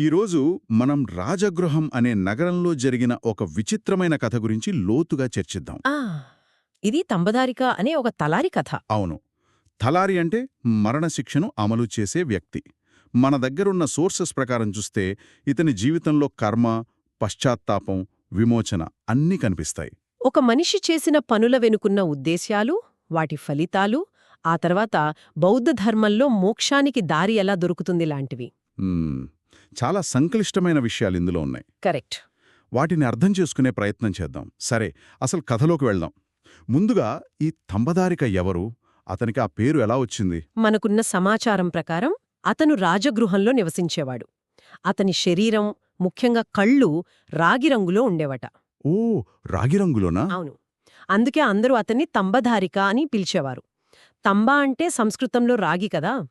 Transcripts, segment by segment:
ఈరోజు మనం రాజగృహం అనే నగరంలో జరిగిన ఒక విచిత్రమైన కథ గురించి లోతుగా చర్చిద్దాం. ఇది తంబదారిక అనే ఒక తలారి కథ. అవును. తలారి అంటే మరణశిక్షను అమలు చేసే వ్యక్తి. మన దగ్గరున్న సోర్సెస్ ప్రకారం చూస్తే ఇతని జీవితంలో కర్మ పశ్చాత్తాపం విమోచన అన్నీ కనిపిస్తాయి. ఒక మనిషి చేసిన పనుల వెనుకున్న ఉద్దేశ్యాలు వాటి ఫలితాలు ఆ తర్వాత బౌద్ధ ధర్మంలో మోక్షానికి దారి ఎలా దొరుకుతుంది లాంటివి. చాలా సంక్లిష్టమైన విషయాలు ఇందులో ఉన్నాయి. కరెక్ట్. వాటిని అర్థం చేసుకునే ప్రయత్నం చేద్దాం. సరే అసలు కథలోకి వెళ్దాం. ముందుగా ఈ తంబదారిక ఎవరు అతనికి ఆ పేరు ఎలా వచ్చింది? మనకున్న సమాచారం ప్రకారం అతను రాజగృహంలో నివసించేవాడు. అతని శరీరం ముఖ్యంగా కళ్ళు రాగి రంగులో ఉండేవట. ఓ రాగి రంగులోనా? అవును. అందుకే అందరూ అతన్ని తంబధారిక అని పిలిచేవారు. తంబ అంటే సంస్కృతంలో రాగి కదా.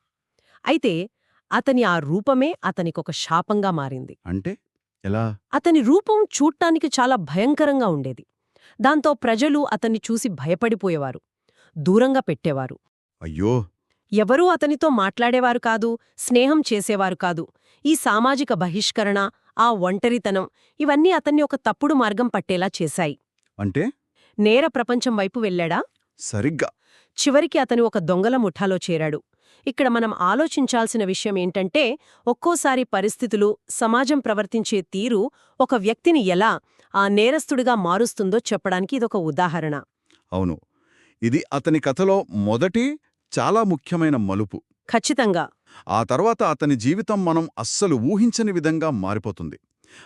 అయితే అతని ఆ రూపమే అతనికొక శాపంగా మారింది. అంటే? ఎలా? అతని రూపం చూడ్డానికి చాలా భయంకరంగా ఉండేది. దాంతో ప్రజలు అతన్ని చూసి భయపడిపోయేవారు. దూరంగా పెట్టేవారు. అయ్యో! ఎవరూ అతనితో మాట్లాడేవారు కాదు స్నేహం చేసేవారు కాదు. ఈ సామాజిక బహిష్కరణ ఆ ఒంటరితనం ఇవన్నీ అతన్ని ఒక తప్పుడు మార్గం పట్టేలా చేశాయి. అంటే? నేర ప్రపంచం వైపు వెళ్ళాడా? సరిగ్గా. చివరికి అతను ఒక దొంగల ముఠాలో చేరాడు. ఇక్కడ మనం ఆలోచించాల్సిన విషయం ఏంటంటే ఒక్కోసారి పరిస్థితులు సమాజం ప్రవర్తించే తీరు ఒక వ్యక్తిని ఎలా ఆ నేరస్తుడిగా మారుస్తుందో చెప్పడానికి ఇదొక ఉదాహరణ. అవును. ఇది అతని కథలో మొదటి చాలా ముఖ్యమైన మలుపు. ఖచ్చితంగా. ఆ తర్వాత అతని జీవితం మనం అస్సలు ఊహించని విధంగా మారిపోతుంది.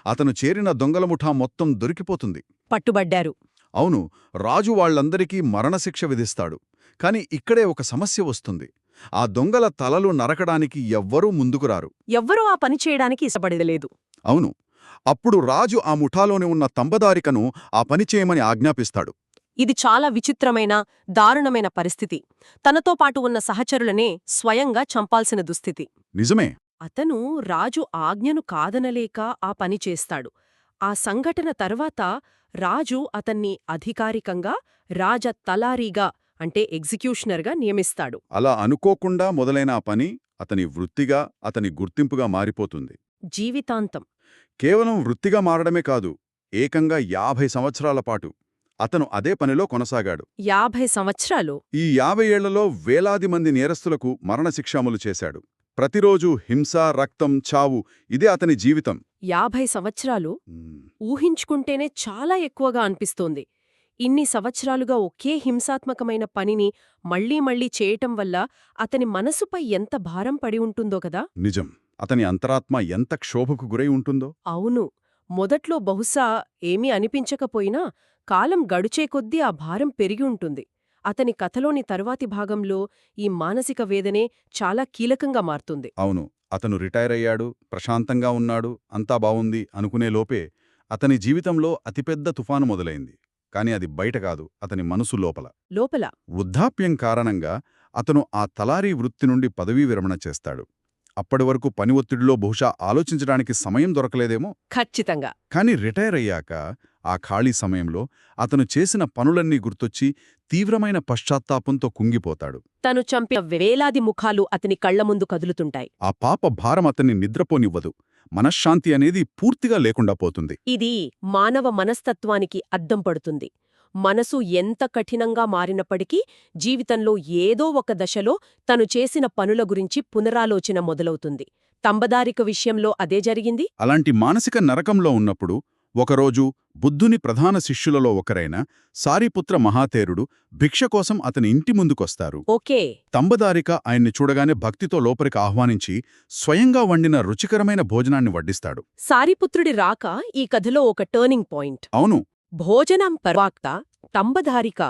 అతను చేరిన దొంగల ముఠా మొత్తం దొరికిపోతుంది. పట్టుబడ్డారు. అవును రాజు వాళ్ళందరికీ మరణశిక్ష విధిస్తాడు. కాని ఇక్కడే ఒక సమస్య వస్తుంది. ఆ దొంగల తలలు నరకడానికి ఎవ్వరూ ముందుకురారు ఎవ్వరూ ఆ పని చేయడానికి ఇష్టపడలేదు అవును. అప్పుడు రాజు ఆ ముఠాలోని ఉన్న తంబదారికను ఆ పని చేయమని ఆజ్ఞాపిస్తాడు. ఇది చాలా విచిత్రమైన దారుణమైన పరిస్థితి. తనతో పాటు ఉన్న సహచరులనే స్వయంగా చంపాల్సిన దుస్థితి. నిజమే. అతను రాజు ఆజ్ఞను కాదనలేక ఆ పని చేస్తాడు. ఆ సంఘటన తర్వాత రాజు అతన్ని అధికారికంగా రాజ తలారీగా అంటే ఎగ్జిక్యూషనర్గా నియమిస్తాడు. అలా అనుకోకుండా మొదలైన ఆ పని అతని వృత్తిగా అతని గుర్తింపుగా మారిపోతుంది. జీవితాంతం. కేవలం వృత్తిగా మారడమే కాదు ఏకంగా యాభై సంవత్సరాల పాటు అతను అదే పనిలో కొనసాగాడు. యాభై సంవత్సరాలు? ఈ యాభై ఏళ్ళలో వేలాది మంది నేరస్తులకు మరణశిక్ష అమలు చేశాడు. ప్రతిరోజు హింస రక్తం చావు ఇదే అతని జీవితం. యాభై సంవత్సరాలు. ఊహించుకుంటేనే చాలా ఎక్కువగా అనిపిస్తోంది. ఇన్ని సంవత్సరాలుగా ఒకే హింసాత్మకమైన పనిని మళ్ళీ మళ్ళీ చేయటం వల్ల అతని మనసుపై ఎంత భారం పడి ఉంటుందో కదా? నిజం. అతని అంతరాత్మ ఎంత క్షోభకు గురై ఉంటుందో? అవును. మొదట్లో బహుశా ఏమీ అనిపించకపోయినా కాలం గడిచే కొద్దీ ఆ భారం పెరిగి ఉంటుంది. అతని కథలోని తరువాతి భాగంలో ఈ మానసిక వేదనే చాలా కీలకంగా మారుతుంది. అవును. అతను రిటైర్ అయ్యాడు ప్రశాంతంగా ఉన్నాడు అంతా బావుంది అనుకునే లోపే అతని జీవితంలో అతిపెద్ద తుఫాను మొదలైంది. కాని అది బయట కాదు అతని మనసు లోపల. లోపల. వృద్ధాప్యం కారణంగా అతను ఆ తలారీ వృత్తి నుండి పదవీ విరమణ చేస్తాడు. అప్పటి వరకు పని ఒత్తిడిలో బహుశా ఆలోచించడానికి సమయం దొరకలేదేమో? ఖచ్చితంగా. కాని రిటైర్ అయ్యాక ఆ ఖాళీ సమయంలో అతను చేసిన పనులన్నీ గుర్తొచ్చి తీవ్రమైన పశ్చాత్తాపంతో కుంగిపోతాడు. తను చంపిన వేలాది ముఖాలు అతని కళ్ళ ముందు కదులుతుంటాయి. ఆ పాప భారం అతన్ని నిద్రపోనివ్వదు. మనశ్శాంతి అనేది పూర్తిగా లేకుండా పోతుంది. ఇది మానవ మనస్తత్వానికి అద్దం పడుతుంది. మనసు ఎంత కఠినంగా మారినప్పటికీ జీవితంలో ఏదో ఒక దశలో తను చేసిన పనుల గురించి పునరాలోచన మొదలవుతుంది. తంబదారిక విషయంలో అదే జరిగింది? అలాంటి మానసిక నరకంలో ఉన్నప్పుడు ఒకరోజు బుద్ధుని ప్రధాన శిష్యులలో ఒకరైన సారిపుత్ర మహాతేరుడు భిక్ష కోసం అతని ఇంటి ముందుకొస్తారు. ఓకే. తంబదారిక ఆయన్ని చూడగానే భక్తితో లోపలికి ఆహ్వానించి స్వయంగా వండిన రుచికరమైన భోజనాన్ని వడ్డిస్తాడు. సారిపుత్రుడి రాక ఈ కథలో ఒక టర్నింగ్ పాయింట్ అవును. భోజనం పర్వాక్త తంబధారిక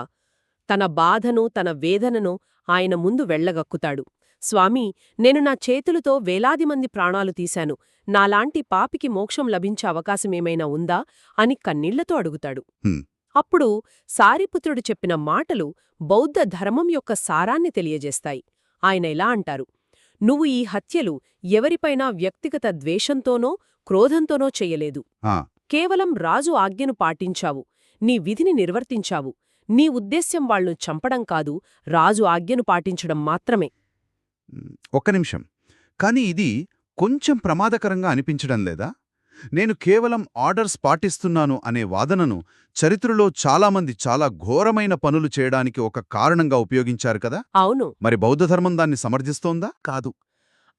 తన బాధను తన వేదనను ఆయన ముందు వెళ్ళగక్కుతాడు స్వామీ నేను నా చేతులతో వేలాది మంది ప్రాణాలు తీశాను. నాలాంటి పాపికి మోక్షం లభించే అవకాశమేమైనా ఉందా? అని కన్నీళ్ళతో అడుగుతాడు. అప్పుడు సారిపుత్రుడు చెప్పిన మాటలు బౌద్ధ ధర్మం యొక్క సారాన్ని తెలియజేస్తాయి. ఆయన ఇలా అంటారు. నువ్వు ఈ హత్యలు ఎవరిపైనా వ్యక్తిగత ద్వేషంతోనో క్రోధంతోనో చెయ్యలేదు కేవలం రాజు ఆజ్ఞను పాటించావు. నీ విధిని నిర్వర్తించావు. నీ ఉద్దేశ్యం వాళ్ళను చంపడం కాదు రాజు ఆజ్ఞను పాటించడం మాత్రమే. ఒక్క నిమిషం. కాని ఇది కొంచెం ప్రమాదకరంగా అనిపించడం లేదా? నేను కేవలం ఆర్డర్స్ పాటిస్తున్నాను అనే వాదనను చరిత్రలో చాలామంది చాలా ఘోరమైన పనులు చేయడానికి ఒక కారణంగా ఉపయోగించారు కదా? అవును. మరి బౌద్ధధర్మం దాన్ని సమర్థిస్తోందా? కాదు.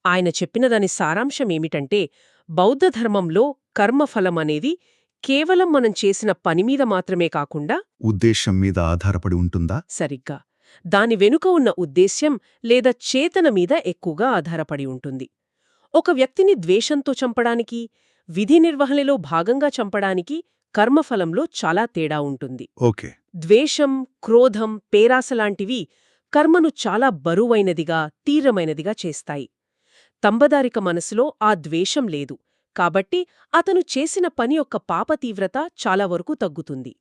ఆయన చెప్పిన దాని సారాంశం ఏమిటంటే బౌద్ధ ధర్మంలో కర్మఫలం అనేది కేవలం మనం చేసిన పనిమీద మాత్రమే కాకుండా ఉద్దేశం మీద ఆధారపడి ఉంటుందా? సరిగ్గా. దాని వెనుక ఉన్న ఉద్దేశ్యం లేదా చేతన మీద ఎక్కువగా ఆధారపడి ఉంటుంది. ఒక వ్యక్తిని ద్వేషంతో చంపడానికి విధి నిర్వహణలో భాగంగా చంపడానికి కర్మఫలంలో చాలా తేడా ఉంటుంది. ఓకే. ద్వేషం క్రోధం పేరాసలాంటివి కర్మను చాలా బరువైనదిగా తీవ్రమైనదిగా చేస్తాయి. తంబదారిక మనసులో ఆ ద్వేషం లేదు కాబట్టి అతను చేసిన పని యొక్క పాప తీవ్రత చాలా వరకు తగ్గుతుంది.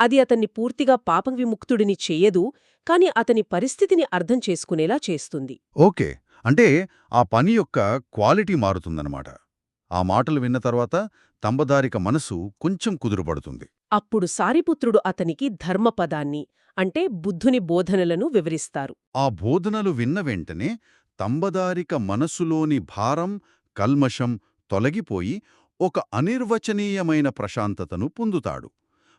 అది అతన్ని పూర్తిగా పాప విముక్తుడిని చెయ్యదు కాని అతని పరిస్థితిని అర్థం చేసుకునేలా చేస్తుంది. ఓకే. అంటే ఆ పని యొక్క క్వాలిటీ మారుతుందన్నమాట. ఆ మాటలు విన్న తర్వాత తంబదారిక మనసు కొంచెం కుదురుపడుతుంది. అప్పుడు సారిపుత్రుడు అతనికి ధర్మపదాన్ని అంటే బుద్ధుని బోధనలను వివరిస్తారు. ఆ బోధనలు విన్న వెంటనే తంబదారిక మనసులోని భారం కల్మషం తొలగిపోయి ఒక అనిర్వచనీయమైన ప్రశాంతతను పొందుతాడు.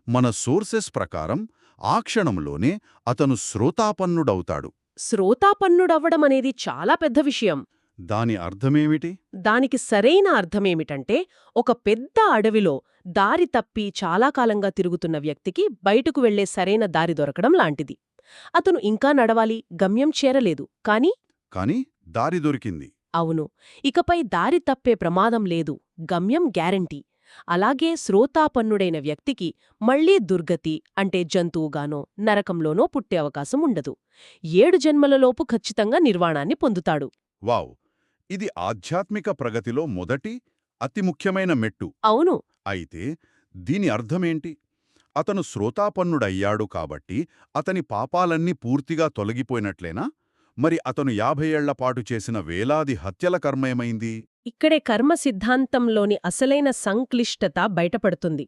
మన సోర్సెస్ ప్రకారం ఆ క్షణంలోనే అతను శ్రోతాపన్నుడవుతాడు. శ్రోతాపన్నుడవ్వడం అనేది చాలా పెద్ద విషయం. దాని అర్థమేమిటి? దానికి సరైన అర్థమేమిటంటే ఒక పెద్ద అడవిలో దారి తప్పి చాలా కాలంగా తిరుగుతున్న వ్యక్తికి బయటకు వెళ్ళే సరైన దారి దొరకడం లాంటిది. అతను ఇంకా నడవాలి గమ్యం చేరలేదు. కాని? కాని దారి దొరికింది. అవును. ఇకపై దారి తప్పే ప్రమాదం లేదు. గమ్యం గ్యారంటీ. అలాగే శ్రోతాపన్నుడైన వ్యక్తికి మళ్ళీ దుర్గతి అంటే జంతువుగానో నరకంలోనో పుట్టే అవకాశం ఉండదు. ఏడు జన్మలలోపు ఖచ్చితంగా నిర్వాణాన్ని పొందుతాడు. వావ్! ఇది ఆధ్యాత్మిక ప్రగతిలో మొదటి అతి ముఖ్యమైన మెట్టు. అవును. అయితే దీని అర్థమేంటి? అతను శ్రోతాపన్నుడయ్యాడు కాబట్టి అతని పాపాలన్నీ పూర్తిగా తొలగిపోయినట్లేనా? మరి అతను యాభై ఏళ్ళపాటు చేసిన వేలాది హత్యల కర్మేమైంది ఇక్కడే కర్మ సిద్ధాంతంలోని అసలైన సంక్లిష్టత బయటపడుతుంది.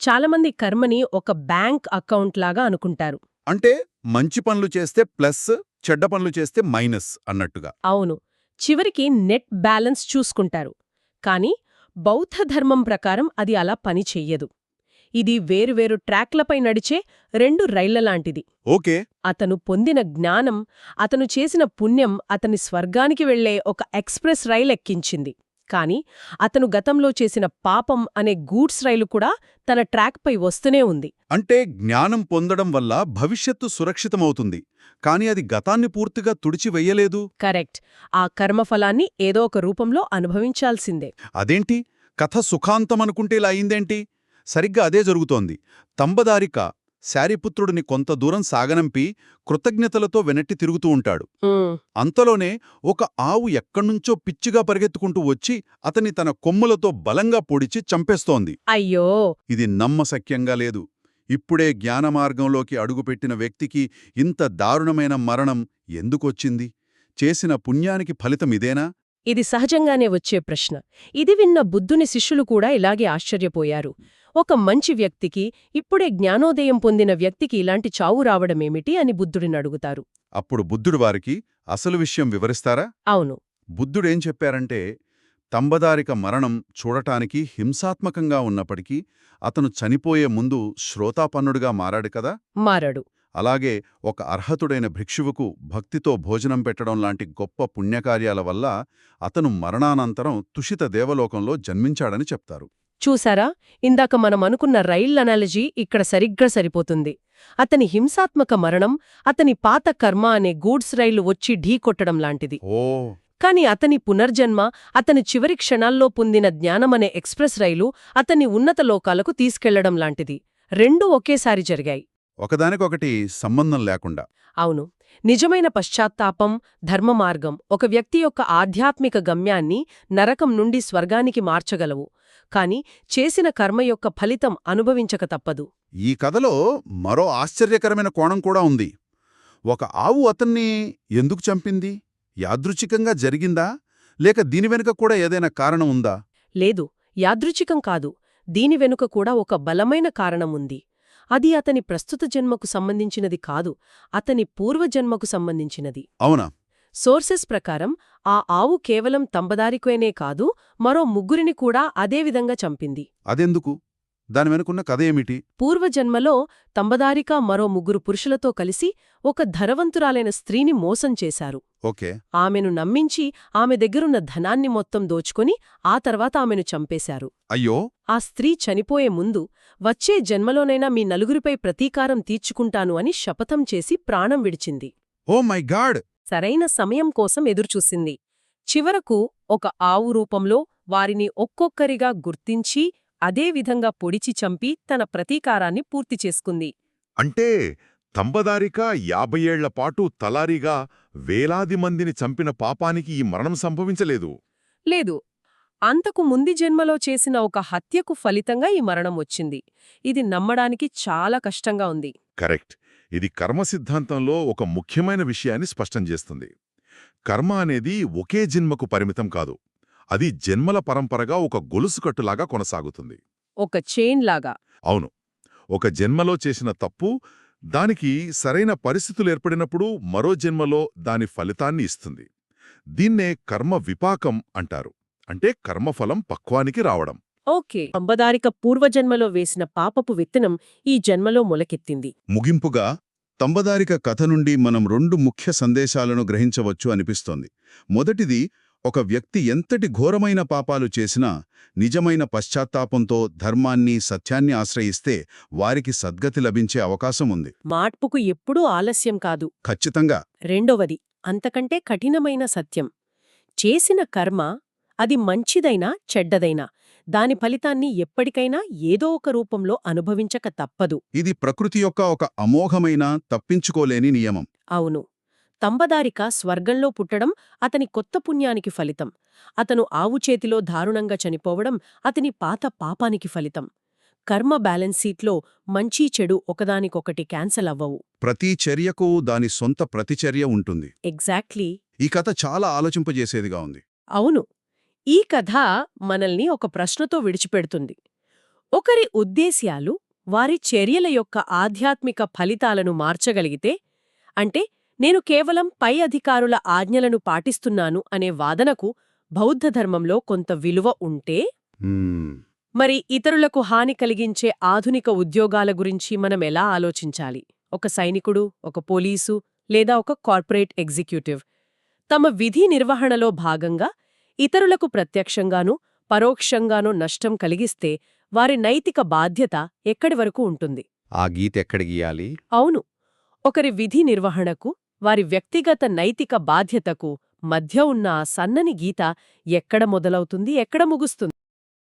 చాలామంది కర్మని ఒక బ్యాంక్ అకౌంట్ లాగా అనుకుంటారు. అంటే మంచి పనులు చేస్తే ప్లస్ చెడ్డ పనులు చేస్తే మైనస్ అన్నట్టుగా. అవును. చివరికి నెట్ బ్యాలెన్స్ చూసుకుంటారు. కాని బౌద్ధ ధర్మం ప్రకారం అది అలా పని చెయ్యదు. ఇది వేరువేరు ట్రాక్లపై నడిచే రెండు రైళ్ళలాంటిది ఓకే. అతను పొందిన జ్ఞానం అతను చేసిన పుణ్యం అతని స్వర్గానికి వెళ్ళే ఒక ఎక్స్ప్రెస్ రైలు ఎక్కించింది. కాని అతను గతంలో చేసిన పాపం అనే గూడ్స్ రైలు కూడా తన ట్రాక్పై వస్తూనే ఉంది. అంటే జ్ఞానం పొందడం వల్ల భవిష్యత్తు సురక్షితమవుతుంది. కాని అది గతాన్ని పూర్తిగా తుడిచివెయ్యలేదు కరెక్ట్. ఆ కర్మఫలాన్ని ఏదో ఒక రూపంలో అనుభవించాల్సిందే. అదేంటి? కథ సుఖాంతమనుకుంటే ఇలా అయిందేంటి? సరిగ్గా అదే జరుగుతోంది. తంబదారిక శారిపుత్రుడిని కొంత దూరం సాగనంపి కృతజ్ఞతలతో వెనట్టి తిరుగుతూ ఉంటాడు. అంతలోనే ఒక ఆవు ఎక్కడ్నుంచో పిచ్చిగా పరిగెత్తుకుంటూ వచ్చి అతని తన కొమ్ములతో బలంగా పొడిచి చంపేస్తోంది. అయ్యో! ఇది నమ్మశక్యంగా లేదు. ఇప్పుడే జ్ఞానమార్గంలోకి అడుగుపెట్టిన వ్యక్తికి ఇంత దారుణమైన మరణం ఎందుకొచ్చింది? చేసిన పుణ్యానికి ఫలితం ఇదేనా? ఇది సహజంగానే వచ్చే ప్రశ్న. ఇది విన్న బుద్ధుని శిష్యులు కూడా ఇలాగే ఆశ్చర్యపోయారు. ఒక మంచి వ్యక్తికి ఇప్పుడే జ్ఞానోదయం పొందిన వ్యక్తికి ఇలాంటి చావు రావడమేమిటి అని బుద్ధుడిని అడుగుతారు. అప్పుడు బుద్ధుడు వారికి అసలు విషయం వివరిస్తారా? అవును. బుద్ధుడేం చెప్పారంటే తంబదారిక మరణం చూడటానికి హింసాత్మకంగా ఉన్నప్పటికీ అతను చనిపోయే ముందు శ్రోతాపన్నుడుగా మారాడు కదా? మారడు. అలాగే ఒక అర్హతుడైన భిక్షువుకు భక్తితో భోజనం పెట్టడం లాంటి గొప్ప పుణ్యకార్యాల వల్ల అతను మరణానంతరం తుషిత దేవలోకంలో జన్మించాడని చెప్తారు. చూసారా ఇందాక మనం అనుకున్న రైల్ అనాలజీ ఇక్కడ సరిగ్గా సరిపోతుంది. అతని హింసాత్మక మరణం అతని పాత కర్మ అనే గూడ్స్ రైలు వచ్చి ఢీకొట్టడం లాంటిది. కాని అతని పునర్జన్మ అతని చివరి క్షణాల్లో పొందిన జ్ఞానమనే ఎక్స్ప్రెస్ రైలు అతన్ని ఉన్నత లోకాలకు తీసుకెళ్ళడం లాంటిది. రెండూ ఒకేసారి జరిగాయి. ఒకదానికొకటి సంబంధం లేకుండా. అవును. నిజమైన పశ్చాత్తాపం ధర్మమార్గం ఒక వ్యక్తి యొక్క ఆధ్యాత్మిక గమ్యాన్ని నరకం నుండి స్వర్గానికి మార్చగలవు. కాని చేసిన కర్మ యొక్క ఫలితం అనుభవించక తప్పదు. ఈ కథలో మరో ఆశ్చర్యకరమైన కోణం కూడా ఉంది. ఒక ఆవు అతన్ని ఎందుకు చంపింది? యాదృచ్ఛికంగా జరిగిందా? లేక దీని వెనుక కూడా ఏదైనా కారణం ఉందా? లేదు. యాదృచ్ఛికం కాదు. దీని వెనుక కూడా ఒక బలమైన కారణం ఉంది. అది అతని ప్రస్తుత జన్మకు సంబంధించినది కాదు అతని పూర్వజన్మకు సంబంధించినది. అవునా? సోర్సెస్ ప్రకారం ఆ ఆవు కేవలం తంబదారికేనే కాదు మరో ముగ్గురిని కూడా అదేవిధంగా చంపింది. అదెందుకు? దాని వెనుకున్న కథ ఏమిటి? పూర్వజన్మలో తంబదారిక మరో ముగ్గురు పురుషులతో కలిసి ఒక ధనవంతురాలైన స్త్రీని మోసం చేశారు. ఓకే. ఆమెను నమ్మించి ఆమె దగ్గరున్న ధనాన్ని మొత్తం దోచుకొని ఆ తర్వాత ఆమెను చంపేశారు. అయ్యో! ఆ స్త్రీ చనిపోయే ముందు వచ్చే జన్మలోనైనా మీ నలుగురిపై ప్రతీకారం తీర్చుకుంటాను అని శపథం చేసి ప్రాణం విడిచింది. Oh my God! సరైన సమయం కోసం ఎదురుచూసింది. చివరకు ఒక ఆవు రూపంలో వారిని ఒక్కొక్కరిగా గుర్తించి అదే విధంగా పొడిచి చంపి తన ప్రతీకారాన్ని పూర్తి చేసుకుంది. అంటే తంబదారిక యాభై ఏళ్ళ పాటు తలారీగా వేలాది మందిని చంపిన పాపానికి ఈ మరణం సంభవించలేదు. లేదు. అంతకు ముంది జన్మలో చేసిన ఒక హత్యకు ఫలితంగా ఈ మరణం వచ్చింది. ఇది నమ్మడానికి చాలా కష్టంగా ఉంది. కరెక్ట్. ఇది కర్మ సిద్ధాంతంలో ఒక ముఖ్యమైన విషయాన్ని స్పష్టం చేస్తుంది. కర్మ అనేది ఒకే జన్మకు పరిమితం కాదు. అది జన్మల పరంపరగా ఒక గొలుసుకట్టులాగా కొనసాగుతుంది. ఒక చైన్ లాగా. అవును. ఒక జన్మలో చేసిన తప్పు దానికి సరైన పరిస్థితులు ఏర్పడినప్పుడు మరో జన్మలో దాని ఫలితాన్ని ఇస్తుంది. దీన్నే కర్మ విపాకం అంటారు. అంటే కర్మఫలం పక్వానికి రావడం. ఓకే. అంబదారిక పూర్వజన్మలో వేసిన పాపపు విత్తనం ఈ జన్మలో మొలకెత్తింది. ముగింపుగా తంబదారిక కథ నుండి మనం రెండు ముఖ్య సందేశాలను గ్రహించవచ్చు అనిపిస్తోంది. మొదటిది ఒక వ్యక్తి ఎంతటి ఘోరమైన పాపాలు చేసినా నిజమైన పశ్చాత్తాపంతో ధర్మాన్ని సత్యాన్ని ఆశ్రయిస్తే వారికి సద్గతి లభించే అవకాశం ఉంది. మార్పుకు ఎప్పుడూ ఆలస్యం కాదు. ఖచ్చితంగా. రెండవది అంతకంటే కఠినమైన సత్యం. చేసిన కర్మ అది మంచిదైనా చెడ్డదైనా దాని ఫలితాన్ని ఎప్పటికైనా ఏదో ఒక రూపంలో అనుభవించక తప్పదు. ఇది ప్రకృతి యొక్క ఒక అమోఘమైన తప్పించుకోలేని నియమం. అవును. తంబదారిక స్వర్గంలో పుట్టడం అతని కొత్త పుణ్యానికి ఫలితం. అతను ఆవు చేతిలో దారుణంగా చనిపోవడం అతని పాత పాపానికి ఫలితం. కర్మ బ్యాలెన్స్ సీట్లో మంచి చెడు ఒకదానికొకటి క్యాన్సల్ అవ్వవు. ప్రతి చర్యకు దాని సొంత ప్రతిచర్య ఉంటుంది. ఎగ్జాక్ట్లీ. ఈ కథ చాలా ఆలోచింపజేసేదిగా ఉంది. అవును. ఈ కథ మనల్ని ఒక ప్రశ్నతో విడిచిపెడుతుంది. ఒకరి ఉద్దేశ్యాలు వారి చర్యల యొక్క ఆధ్యాత్మిక ఫలితాలను మార్చగలిగితే అంటే నేను కేవలం పై అధికారుల ఆజ్ఞలను పాటిస్తున్నాను అనే వాదనకు బౌద్ధ ధర్మంలో కొంత విలువ ఉంటే. మరి ఇతరులకు హాని కలిగించే ఆధునిక ఉద్యోగాల గురించి మనం ఎలా ఆలోచించాలి? ఒక సైనికుడు ఒక పోలీసు లేదా ఒక కార్పొరేట్ ఎగ్జిక్యూటివ్ తమ విధి నిర్వహణలో భాగంగా ఇతరులకు ప్రత్యక్షంగానూ పరోక్షంగానూ నష్టం కలిగిస్తే వారి నైతిక బాధ్యత ఎక్కడి వరకు ఉంటుంది? ఆ గీత ఎక్కడ గీయాలి? అవును. ఒకరి విధి నిర్వహణకు వారి వ్యక్తిగత నైతిక బాధ్యతకు మధ్య ఉన్న ఆ సన్నని గీత ఎక్కడ మొదలవుతుంది ఎక్కడ ముగుస్తుంది?